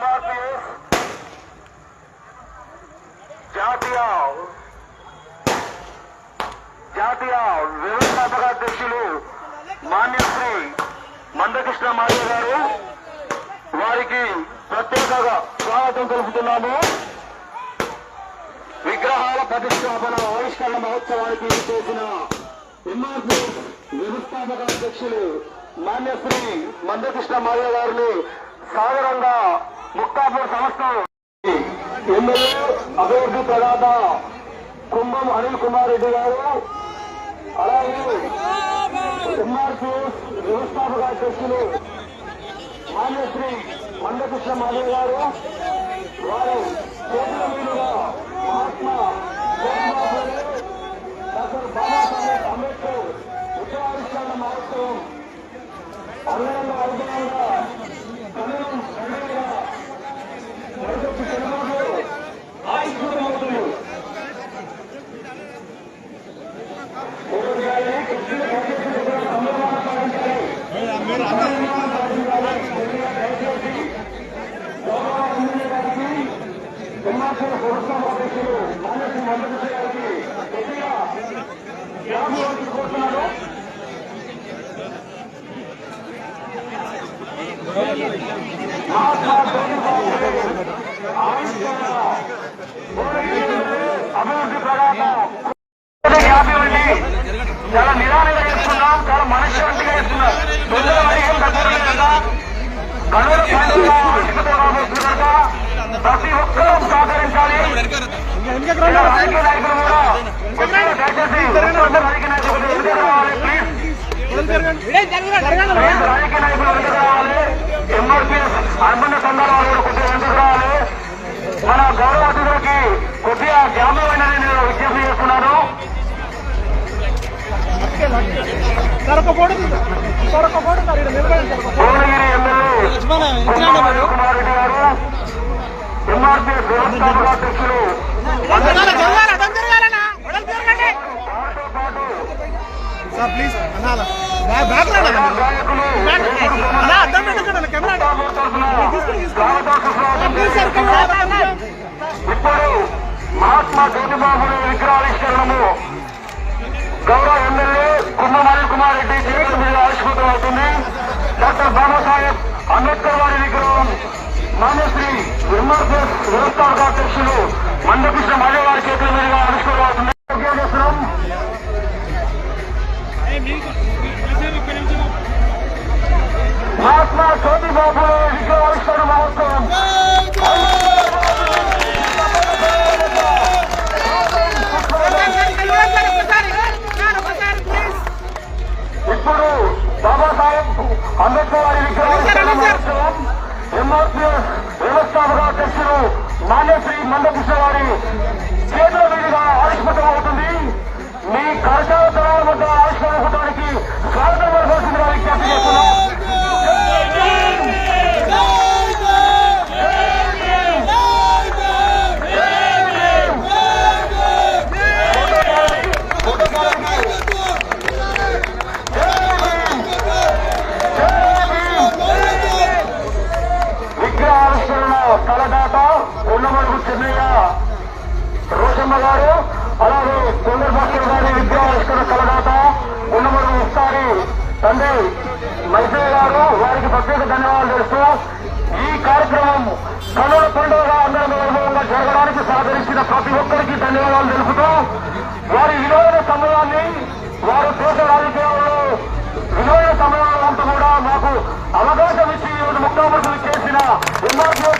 ఎంఆర్పిఎస్ జాతీయ జాతీయ వ్యవస్థాపక అధ్యక్షులు మాన్యశ్రీ మందకృష్ణ మాధవ్ గారు. వారికి ప్రత్యేకంగా స్వాగతం తెలుపుతున్నాము. విగ్రహాల ప్రతిష్టాపన ఆవిష్కరణ మహోత్సవానికి చేసిన ఎంఆర్పిఎస్ వ్యవస్థాపక అధ్యక్షులు మాన్యశ్రీ మందకృష్ణ మాధవ్ గారిని సాదరంగా ముక్తాపూర్ సంస్థ ఎమ్మెల్యే అభివృద్ధి ప్రదాత కుంభం అనిల్ కుమార్ రెడ్డి గారు అలాగే ఎంఆర్పీ వ్యవస్థాపక అధ్యక్షులు మాన్యశ్రీ మండకృష్ణ మాధవ్ గారు వారు చేతుల మీదుగా మహాత్మా డాక్టర్ బాబాసాహెబ్ అంబేద్కర్ చాలా నిదానంగా చేస్తున్నాం చాలా మనశ్శాంతిగా చేస్తున్నాం తొందర మరి ఏం తగ్గడం కదా కనుల పండుగ అధికత రాబోతుంది కనుక ప్రతి ఒక్కరూ సహకరించాలి ఇలా రాజకీయ నాయకులు కూడా కొద్దిగా దయచేసి ఒక్కొక్క రాజకీయ రావాలి మన గౌరవ అతిథులకి కొద్దిగా జ్ఞాపకమైన నేను విజ్ఞప్తి చేస్తున్నాను భువనగిరి ఎమ్మెల్యే కుమార్ రెడ్డి గారు ఎంఆర్పీఎస్ వ్యవస్థాపక అధ్యక్షులు ప్లీజ్ అన్నా బ్యాక్ ప్రజా గాయకులు అన్నా అర్థం పెట్టకండి కెమెరా ఇప్పుడు మహాత్మా జ్యోతిబాబుని విగ్రహావిష్కరణము గౌరవ ఎమ్మెల్యే అనిల్ కుమార్ రెడ్డి చేతుల మీద ఆవిష్కృతం అవుతుంది. డాక్టర్ బాబాసాహెబ్ అంబేద్కర్ వారి విగ్రహం. మాన్యశ్రీ ఎంఆర్ఎస్ వ్యవస్థాపక అధ్యక్షులు మందకృష్ణ మాధవ్ వ్యవస్థాపక అధ్యక్షులు మాన్యశ్రీ మందకృష్ణ వారి చేతుల మీదుగా ఆవిష్కృతం అవుతుంది మీ కరచాల తరాల వద్ద ఆవిష్కరించడానికి స్వాగతం పలకాల్సిందిగా విజ్ఞప్తి చేస్తున్నాం రోషమ్మ గారు అలాగే కొందరు భాస్కర్ గారి విద్యావిష్కరణ కలదాత ఉన్నమడుగు ఇస్తారి తండ్రి మైసయ్య గారు వారికి ప్రత్యేక ధన్యవాదాలు తెలుస్తూ ఈ కార్యక్రమం కనుల పండుగ అందరం వైభవంగా జరగడానికి సహకరించిన ప్రతి ఒక్కరికి ధన్యవాదాలు తెలుపుతూ వారి విలువైన సమయాన్ని వారు దేశ రాజకీయాల్లో విలువైన సమయాలంతా కూడా మాకు అవకాశం ఇచ్చి ఈరోజు ముఖ్యమంత్రి చేసిన ఎంఆర్పీఎస్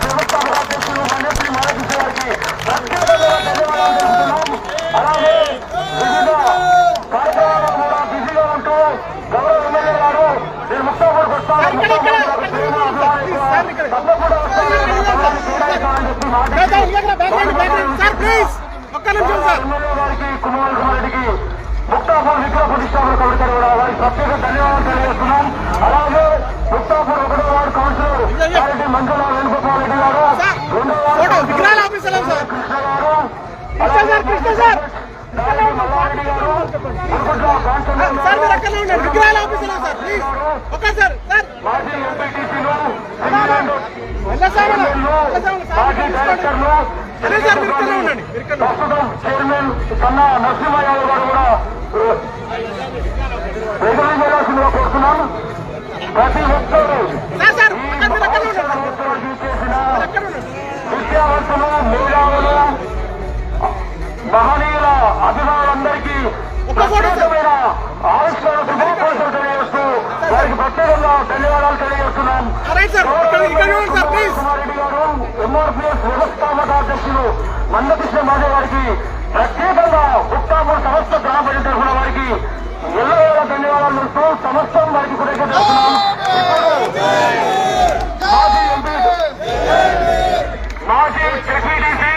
ఒక్క నిమిషం సార్ కుమార్ రెడ్డికి ముక్తాపూర్ విగ్రహ ప్రతిష్టాపన కమిటీ కూడా వారికి ప్రత్యేక ధన్యవాదాలు తెలియజేస్తున్నాం అలాగే ముక్తాపూర్ ఒకటో వార్డు కౌన్సిలర్ గారెడ్డి మంజుల వేణుగోపాల్ రెడ్డి గారు రెండో వార్డు విగ్రహాల ఆఫీసర్ సార్ కృష్ణ గారు కృష్ణ సార్ కృష్ణ సార్ దాడి మల్లారెడ్డి గారు మురుగుట్ల కాంచన్ సార్ మీరు అక్కడ ఉండండి విగ్రహాల ఆఫీసర్ సార్ ప్లీజ్. ఒక్క సార్ సార్. మాజీ ఎంపీటీసీలు పార్టీ డైరెక్టర్లు ప్రస్తుతం చైర్మన్ కన్నా నరసింహ యాదవ్ గారు కూడా రెగ్యులర్ చేయాల్సిందిగా కోరుతున్నాం. ప్రతి ఒక్కరు విద్యావంతులు మేధావులు మహనీయుల అభిమానులందరికీ. ప్రత్యేకమైన ఆవిష్కరణ శుభాకాంక్షలు ప్రత్యేకంగా ధన్యవాదాలు తెలియజేస్తున్నాం. కుమారెడ్డి గారు ఎంఆర్పిఎస్ వ్యవస్థాపక అధ్యక్షులు మందకృష్ణ మాధవ్ గారికి ప్రత్యేకంగా ఉత్తాపూర్ సమస్త గ్రామ పంచాయతీ తరఫున వారికి ఎల్లవేళ ధన్యవాదాలు తెలుస్తూ సమస్తం వారికి కృతజ్ఞత తెలుస్తున్నాం మాజీ ఎంపీ మాజీ డిప్యూటీసీ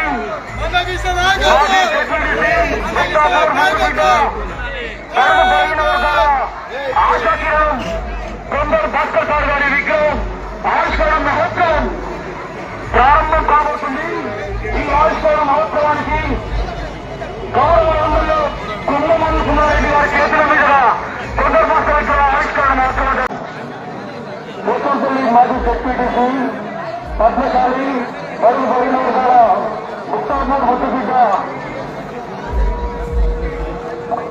మాజీ డిప్యూటీసీ కరువు గారి విగ్రహం ఆవిష్కరణ మహోత్సవం. ప్రారంభం కాబోతుంది. ఈ ఆవిష్కరణ మహోత్సవానికి గౌరవ ఎమ్మెల్యే కుంభమల్లి కుమారెడ్డి గారి చేతుల మీదుగా కొందరు భాస్కర్ ఆవిష్కరణ మహోత్సవం ముత్తంపల్లి మాజీ సెక్యూటీసీ పద్మశాలి మరియు పోయిన వర్గాల ముత్తాపూర్ ముద్దుబిడ్డ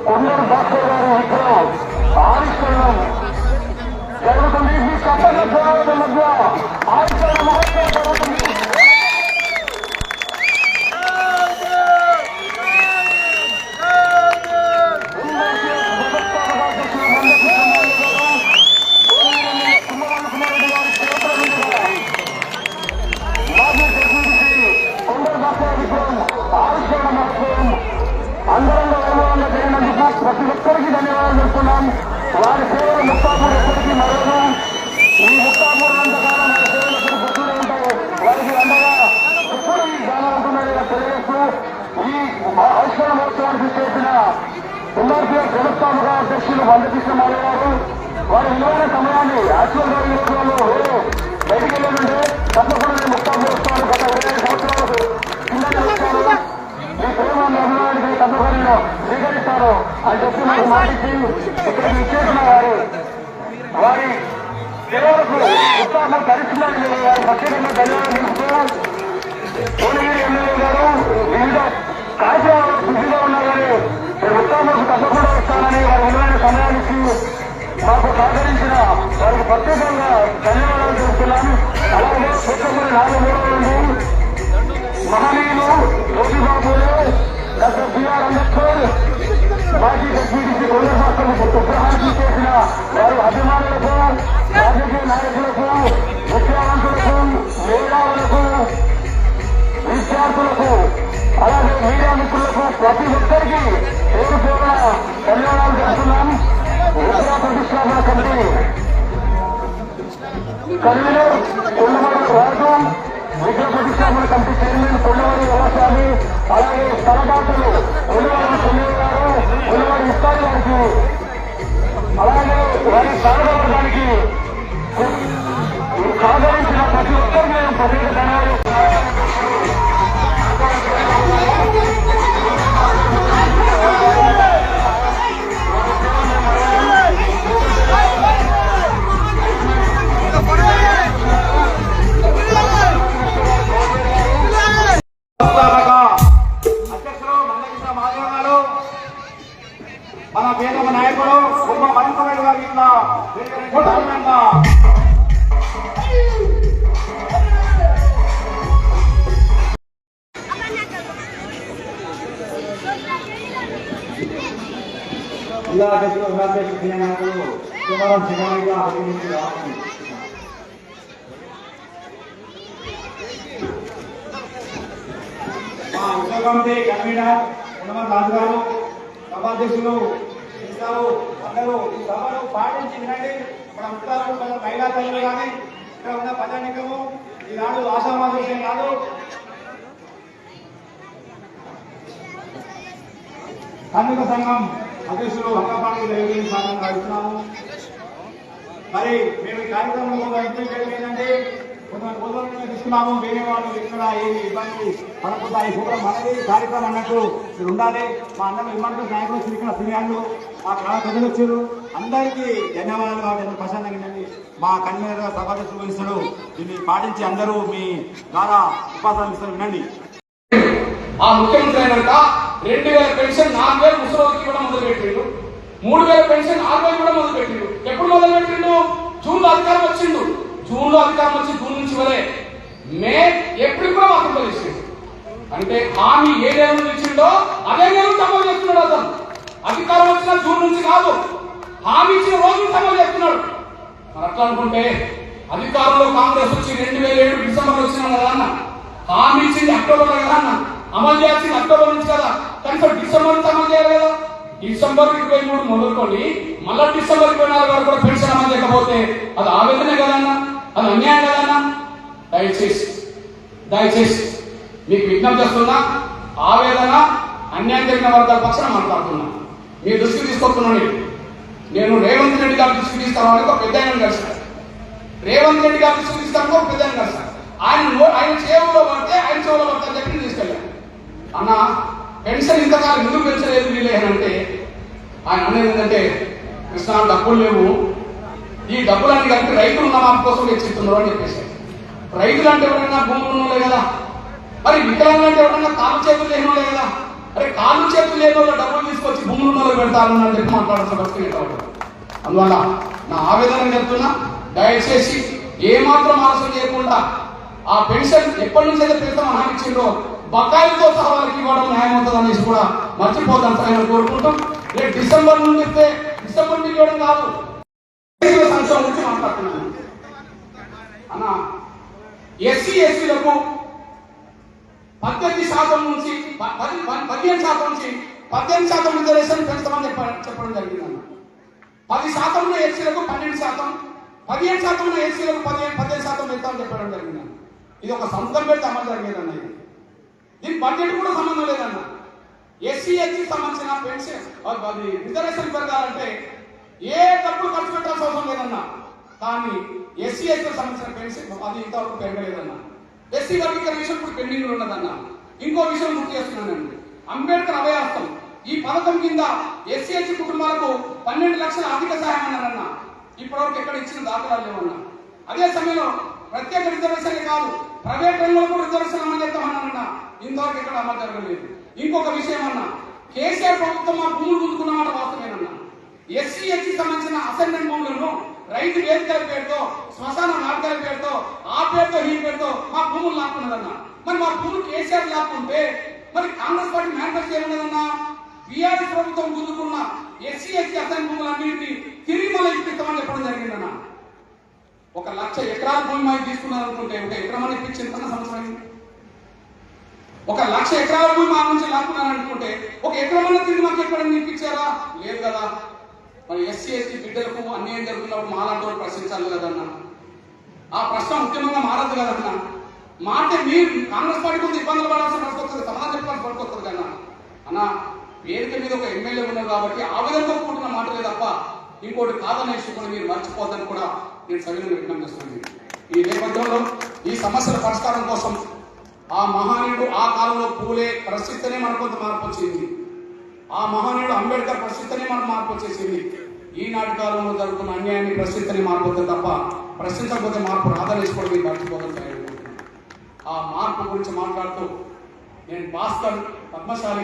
కొందరు భాస్కర్ గారి విగ్రహం ఆవిష్కరణం జరుగుతుంది. ప్రతి ఒక్కరికి ధన్యవాదాలు చెప్తున్నాం వారి సేవలు ముక్తాపూర్ ఎప్పటికీ మరొక ఈ ముక్తాపూర్ అంతకాలం వారి సేవలు ఎప్పుడు గుర్తునే ఉంటాయి వారికి అందగా ఎప్పుడు ఈ గానం ఉంటుందని తెలియజేస్తూ ఈ ఆవిష్కరణ మహోత్సవానికి చేసిన ఎంఆర్పీఎస్ వ్యవస్థాపక అధ్యక్షులు మందకృష్ణ మాధవ్ గారు వారి విలువైన సమయాన్ని యాక్చువల్గా వేరే బయటికి వెళ్ళాలంటే తప్పకుండా నేను ముక్తాపూర్ వస్తాను గత ఇరవై సంవత్సరాలకు కింద వచ్చాను మీ ప్రేమ అభిమానికి తప్పకుండా స్వీకరిస్తారు అని చెప్పి నాకు మాటిచ్చి ఇక్కడికి ఇచ్చేసిన వారు వారి సేవలకు ఉత్సాహం కరిస్తుందని వారి ప్రత్యేకంగా ధన్యవాదాలు తెలుపుతూ కోనగిరి ఎమ్మెల్యే గారు వివిధ కార్యక్రమాలు బిజీగా ఉన్నా కానీ తప్పకుండా వస్తానని వారి విలువైన సమయానికి మాకు సహకరించిన వారికి ప్రత్యేకంగా ధన్యవాదాలు తెలుపుతున్నాను. అలాగే పుట్టమూరి నాలుగు మూడు నుండి మహనీయులు జ్యోతిబాబులు వారి సాధన వర్గానికి సహకరించిన ప్రతి ఒక్కరికి నేను ప్రత్యేక మా ఉప కమిటీ కన్వీనర్ ఉన్నమల్ రాజు గారు సభాధ్యక్షులు ఇస్తాము అందరూ ఈ సభను పాటించి వినండి మన ఉంటారు మన మహిళా తల్లులు కానీ ఇక్కడ ఉన్న ప్రజానికము ఈనాడు ఆశామాదృశ్యం కాదు కార్మిక సంఘం అధ్యక్షులు అంగపాణి దేవి సంఘం నడుపుతున్నాము మరి మేము ఈ కార్యక్రమంలో ఇంప్లిమెంట్ ఏంటంటే కొంతమంది తీసుకున్నాము. వేరే వాళ్ళు ఇక్కడ ఏమి ఇబ్బంది పడకుండా ఈ కూడా మనది కార్యక్రమం అన్నట్టు మీరు ఉండాలి. మా అందరూ ఇమ్మంటే నాయకులు వచ్చి ఇక్కడ మా గ్రామ ప్రజలు వచ్చారు. అందరికీ ధన్యవాదాలు కాబట్టి ప్రశాంతంగా మా కన్వీనర్ సభాధ్యక్షులు వహిస్తాడు దీన్ని పాటించి అందరూ మీ ద్వారా ఉపాసన ఇస్తారు. వినండి. ఆ ముఖ్యమంత్రి అయినాక రెండు వేల పెన్షన్ నాలుగు వేలు ముసలి కూడా మొదలు పెట్టిండు మూడు వేల పెన్షన్ ఆరు వేలు కూడా మొదలు పెట్టిండు ఎప్పుడు మొదలు పెట్టిండు జూన్లో అధికారం వచ్చిండు. జూన్లో అధికారం వచ్చి జూన్ నుంచి వరే మే ఏప్రిల్ కూడా మాత్రం ఇచ్చిండు. అంటే హామీ ఏ నెలలో ఇచ్చిండో అదే నెలలో అమలు చేస్తున్నాడు అతను. అధికారం వచ్చిన జూన్ నుంచి కాదు. హామీ ఇచ్చిన రోజు నుంచి అమలు చేస్తున్నాడు. మరి అట్లా అనుకుంటే అధికారంలో కాంగ్రెస్ వచ్చి రెండు వేల ఏడు డిసెంబర్ వచ్చిన కదా అన్న. హామీ ఇచ్చింది అక్టోబర్ కదా అన్న. అమలు చేయాల్సింది అక్టోబర్ నుంచి కదా. కనీసం డిసెంబర్ నుంచి అమలు చేయాలి కదా. డిసెంబర్ ఇరవై మూడు మొదలుకొని మళ్ళా డిసెంబర్ ఇరవై నాలుగు వరకు కూడా పెన్షన్ అమలు చేయకపోతే అది ఆవేదనే కదా అన్న. అది అన్యాయం కదన్నా అన్న దయచేసి దయచేసి. మీకు విజ్ఞప్తి చేస్తున్నా ఆవేదన? అన్యాయం జరిగిన వర్గాల పక్షాన మాట్లాడుతున్నా. మీ దృష్టికి తీసుకొస్తున్నాను నేను. రేవంత్ రెడ్డి గారి దృష్టికి తీసుకురావడానికి ఒక పెద్ద ఆయన కలిసాను రేవంత్ రెడ్డి గారి దృష్టికి తీసుకురావడానికి ఒక పెద్ద ఆయన కలిసాను ఆయన ఆయన చేవులో పడితే ఆయన చెవులో పడితే అని చెప్పి తీసుకెళ్ళాను. అన్న పెన్షన్ ఇంతకాలం ఎందుకు పెంచలేదు వీళ్ళే ఆయన అనేది ఏంటంటే కృష్ణ డబ్బులు లేవు. ఈ డబ్బులన్నీ కలిపి రైతులు ఉన్న మాకు కోసం తెచ్చిస్తున్నారు అని చెప్పేసి. రైతులు అంటే ఎవరైనా భూములు ఉన్నోళ్ళే కదా? మరి వికలాంగులు అంటే ఎవరైనా కాలు చేతులు లేని వాళ్ళే కదా? అరే కాలు చేతులు లేని వాళ్ళు డబ్బులు తీసుకొచ్చి భూములు ఉన్న వాళ్ళు పెడతారు అని చెప్పి మాట్లాడాల్సిన పరిస్థితి అందువల్ల నా ఆవేదన చెప్తున్నా దయచేసి ఏమాత్రం ఆలస్యం చేయకుండా ఆ పెన్షన్ ఎప్పటి నుంచి అయితే పెడతాం హామీ ఇచ్చిందో బకాయిలతో సహా వాళ్ళకి ఇవ్వడం న్యాయం అవుతుంది అనేసి కూడా మర్చిపోతాం సార్ కోరుకుంటాం రేపు డిసెంబర్ నుండి ఇస్తే డిసెంబర్ నుండి ఇవ్వడం కాదు సంక్షేమం గురించి మాట్లాడుతున్నాను అన్న ఎస్సీ ఎస్సీలకు పద్దెనిమిది శాతం నుంచి పదిహేను శాతం నుంచి పద్దెనిమిది శాతం రిజర్వేషన్ పెంచుతామని చెప్పడం జరిగింది అన్న పది శాతంలో ఎస్సీలకు పన్నెండు శాతం పదిహేను శాతంలో ఎస్సీలకు పదిహేను పదిహేను శాతం పెడతామని చెప్పడం జరిగింది అన్న. ఇది ఒక సంస్థలు పెడితే అమలు జరిగేదన్న ఇది. దీని బడ్జెట్ కూడా సంబంధం లేదన్న. ఎస్సీ ఎస్సీ సంబంధించిన పెన్షన్ రిజర్వేషన్ పెరగాలంటే ఏ డబ్బులు ఖర్చు పెట్టాల్సిన అవసరం లేదన్నా. కానీ ఎస్సీ ఎస్సీ సంబంధించిన పెన్షన్ అది ఇంతవరకు పెరగలేదన్నా. ఎస్సీ వర్గీకరణ విషయం ఇప్పుడు పెండింగ్ ఉన్నదన్న. ఇంకో విషయం గుర్తు చేస్తున్నానండి. అంబేద్కర్ అభయాస్తం. ఈ పథకం కింద ఎస్సీ ఎస్సీ కుటుంబాలకు పన్నెండు లక్షల ఆర్థిక సహాయం అన్నారన్న. ఇప్పటివరకు ఎక్కడ ఇచ్చిన దాఖలాలు లేవన్నా. అదే సమయంలో ప్రత్యేక రిజర్వేషన్ కాదు ప్రైవేట్ రంగంలో కూడా రిజర్వేషన్ అమలు చేస్తామన్నారన్న ఇంతవరకు ఎక్కడ అమలు జరగలేదు. ఇంకొక విషయం అన్న కేసీఆర్ ప్రభుత్వం మా భూములు గుంజుకున్నమాట వాస్తవేనన్న ఎస్సీ ఎస్సీ సంబంధించిన అసెంబ్లీ భూములను రైతు వేదికల పేరుతో శ్మశాన మార్గాల పేరుతో ఆ పేరుతో ఈ పేరుతో మా భూములు లాక్కున్నదన్న. మరి మా భూములు కేసీఆర్ లాక్కుంటే మరి కాంగ్రెస్ పార్టీ మేనిఫెస్టో ఏమున్నదన్నా? బీఆర్ఎస్ ప్రభుత్వం గుంజుకున్న ఎస్సీ ఎస్సీ అసైన్ భూములన్నింటినీ తిరిగి మళ్ళీ ఇప్పిస్తామని చెప్పడం జరిగిందన్న. ఒక లక్ష ఎకరాల భూమి మాకు తీసుకున్నారు అనుకుంటే ఒక ఎకరం అని ఇప్పించింది సంవత్సరం ఒక లక్ష ఎకరాల భూమి మా నుంచి లాక్కున్నారు అనుకుంటే ఒక ఎకరం తిరిగి మాకు ఎక్కడ ఇప్పించారా? లేదు కదా. మరి ఎస్సీ ఎస్టీ బిడ్డలకు అన్యాయం జరుగుతున్నప్పుడు మాలాంటి వాళ్ళు ప్రశ్నించాలి కదన్నా. ఆ ప్రశ్న ముఖ్యమంగా మారదు కదన్నా. మాటే మీరు కాంగ్రెస్ పార్టీ కొంత ఇబ్బందులు పడాల్సిన పడుకొస్తుంది వస్తుంది సమాధానం చెప్పాల్సిన పరిస్థితి కన్నా అన్న వేదిక మీద ఒక ఎమ్మెల్యే ఉన్నారు కాబట్టి ఆవేదనతో కూడిన మాటలే తప్ప ఇంకోటి కాదనే విషయం కూడా మీరు మర్చిపోద్దని కూడా నేను సవిన విజ్ఞప్తి ఈ నేపథ్యంలో ఈ సమస్యల పరిష్కారం కోసం ఆ మహానీయుడు ఆ కాలంలో పూలే పరిస్థితినే మనకు కొంత మార్పు వచ్చింది. ఆ మహానీయుడు అంబేద్కర్ పరిస్థితినే మనకు మార్పు వచ్చేసింది. ఈనాటి కాలంలో జరుగుతున్న అన్యాయాన్ని ప్రశ్నిస్తేనే మార్పు తప్ప ప్రశ్నించకపోతే మార్పు రాదనేసి మీరు మర్చిపోతుంది ఆ మార్పు గురించి మాట్లాడుతూ నేను భాస్కర్ పద్మశాలి